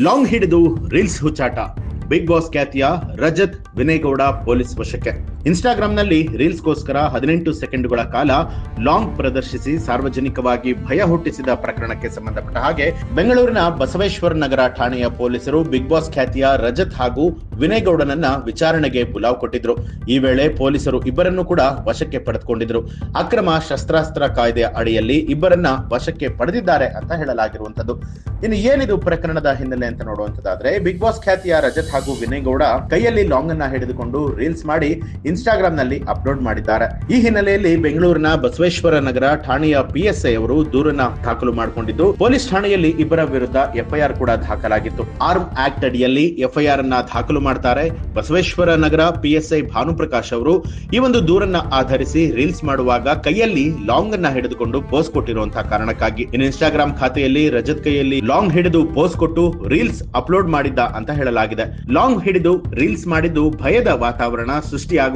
Long ಹಿಡಿದು reels ಹುಚ್ಚಾಟ. Big boss ಖ್ಯಾತಿಯ Rajat Vinaygowda police ವಶಕ್ಕೆ. ಇನ್ಸ್ಟಾಗ್ರಾಂನಲ್ಲಿ ರೀಲ್ಸ್ಗೋಸ್ಕರ ಹದಿನೆಂಟು ಸೆಕೆಂಡ್ಗಳ ಕಾಲ ಲಾಂಗ್ ಪ್ರದರ್ಶಿಸಿ ಸಾರ್ವಜನಿಕವಾಗಿ ಭಯ ಹುಟ್ಟಿಸಿದ ಪ್ರಕರಣಕ್ಕೆ ಸಂಬಂಧಪಟ್ಟ ಹಾಗೆ ಬೆಂಗಳೂರಿನ ಬಸವೇಶ್ವರ ನಗರ ಠಾಣೆಯ ಪೊಲೀಸರು ಬಿಗ್ ಬಾಸ್ ಖ್ಯಾತಿಯ ರಜತ್ ಹಾಗೂ ವಿನಯಗೌಡನನ್ನ ವಿಚಾರಣೆಗೆ ಬುಲಾವ್ ಕೊಟ್ಟಿದ್ರು. ಈ ವೇಳೆ ಪೊಲೀಸರು ಇಬ್ಬರನ್ನು ಕೂಡ ವಶಕ್ಕೆ ಪಡೆದುಕೊಂಡಿದ್ರು. ಅಕ್ರಮ ಶಸ್ತ್ರಾಸ್ತ್ರ ಕಾಯ್ದೆಯ ಅಡಿಯಲ್ಲಿ ಇಬ್ಬರನ್ನ ವಶಕ್ಕೆ ಪಡೆದಿದ್ದಾರೆ ಅಂತ ಹೇಳಲಾಗಿರುವಂತದ್ದು ಇನ್ನು ಏನಿದು ಪ್ರಕರಣದ ಹಿನ್ನೆಲೆ ಅಂತ ನೋಡುವಂತದಾದ್ರೆ ಬಿಗ್ ಬಾಸ್ ಖ್ಯಾತಿಯ ರಜತ್ ಹಾಗೂ ವಿನಯ್ ಗೌಡ ಕೈಯಲ್ಲಿ ಲಾಂಗ್ ಅನ್ನ ಹಿಡಿದುಕೊಂಡು ರೀಲ್ಸ್ ಮಾಡಿ ಇನ್ಸ್ಟಾಗ್ರಾಮ್ನಲ್ಲಿ ಅಪ್ಲೋಡ್ ಮಾಡಿದ್ದಾರೆ. ಈ ಹಿನ್ನೆಲೆಯಲ್ಲಿ ಬೆಂಗಳೂರಿನ ಬಸವೇಶ್ವರ ನಗರ ಠಾಣೆಯ ಪಿಎಸ್ಐ ಅವರು ದೂರನ್ನ ದಾಖಲು ಮಾಡಿಕೊಂಡಿದ್ದು, ಪೊಲೀಸ್ ಠಾಣೆಯಲ್ಲಿ ಇಬ್ಬರ ವಿರುದ್ಧ ಎಫ್ಐಆರ್ ಕೂಡ ದಾಖಲಾಗಿತ್ತು. ಆರ್ಮ್ ಆಕ್ಟ್ ಅಡಿಯಲ್ಲಿ ಎಫ್ಐಆರ್ ಅನ್ನ ದಾಖಲು ಮಾಡ್ತಾರೆ ಬಸವೇಶ್ವರ ನಗರ ಪಿಎಸ್ಐ ಭಾನುಪ್ರಕಾಶ್ ಅವರು. ಈ ಒಂದು ದೂರನ್ನ ಆಧರಿಸಿ ರೀಲ್ಸ್ ಮಾಡುವಾಗ ಕೈಯಲ್ಲಿ ಲಾಂಗ್ ಅನ್ನ ಹಿಡಿದುಕೊಂಡು ಪೋಸ್ಟ್ ಕೊಟ್ಟಿರುವಂತಹ ಕಾರಣಕ್ಕಾಗಿ. ಇನ್ನು ಇನ್ಸ್ಟಾಗ್ರಾಮ್ ಖಾತೆಯಲ್ಲಿ ರಜತ್ ಕೈಯಲ್ಲಿ ಲಾಂಗ್ ಹಿಡಿದು ಪೋಸ್ಟ್ ಕೊಟ್ಟು ರೀಲ್ಸ್ ಅಪ್ಲೋಡ್ ಮಾಡಿದ್ದ ಅಂತ ಹೇಳಲಾಗಿದೆ. ಲಾಂಗ್ ಹಿಡಿದು ರೀಲ್ಸ್ ಮಾಡಿದ್ದು ಭಯದ ವಾತಾವರಣ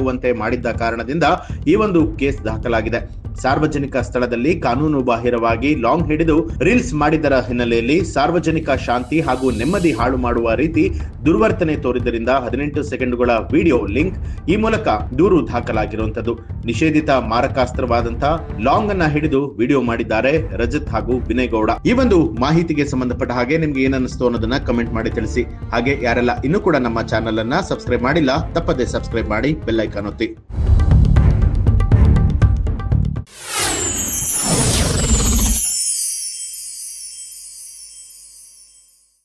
ಸೃಷ್ಟಿಯಾಗುವಂತೆ ಮಾಡಿದ್ದ ಕಾರಣದಿಂದ ಈ ಒಂದು ಕೇಸ್ ದಾಖಲಾಗಿದೆ. ಸಾರ್ವಜನಿಕ ಸ್ಥಳದಲ್ಲಿ ಕಾನೂನು ಬಾಹಿರವಾಗಿ ಲಾಂಗ್ ಹಿಡಿದು ರೀಲ್ಸ್ ಮಾಡಿದರ ಹಿನ್ನೆಲೆಯಲ್ಲಿ ಸಾರ್ವಜನಿಕ ಶಾಂತಿ ಹಾಗೂ ನೆಮ್ಮದಿ ಹಾಳು ಮಾಡುವ ರೀತಿ ದುರ್ವರ್ತನೆ ತೋರಿದ್ದರಿಂದ ಹದಿನೆಂಟು ಸೆಕೆಂಡ್ಗಳ ವಿಡಿಯೋ ಲಿಂಕ್ ಈ ಮೂಲಕ ದೂರು ದಾಖಲಾಗಿರುವಂತದ್ದು ನಿಷೇಧಿತ ಮಾರಕಾಸ್ತ್ರವಾದಂತಹ ಲಾಂಗ್ ಅನ್ನ ಹಿಡಿದು ವಿಡಿಯೋ ಮಾಡಿದ್ದಾರೆ ರಜತ್ ಹಾಗೂ ವಿನಯ್ ಗೌಡ. ಈ ಒಂದು ಮಾಹಿತಿಗೆ ಸಂಬಂಧಪಟ್ಟ ಹಾಗೆ ನಿಮ್ಗೆ ಏನನ್ನಿಸ್ತು ಅನ್ನೋದನ್ನ ಕಮೆಂಟ್ ಮಾಡಿ ತಿಳಿಸಿ. ಹಾಗೆ ಯಾರೆಲ್ಲ ಇನ್ನೂ ಕೂಡ ನಮ್ಮ ಚಾನಲ್ ಅನ್ನ ಸಬ್ಸ್ಕ್ರೈಬ್ ಮಾಡಿಲ್ಲ, ತಪ್ಪದೆ ಸಬ್ಸ್ಕ್ರೈಬ್ ಮಾಡಿ ಬೆಲ್ Canoté.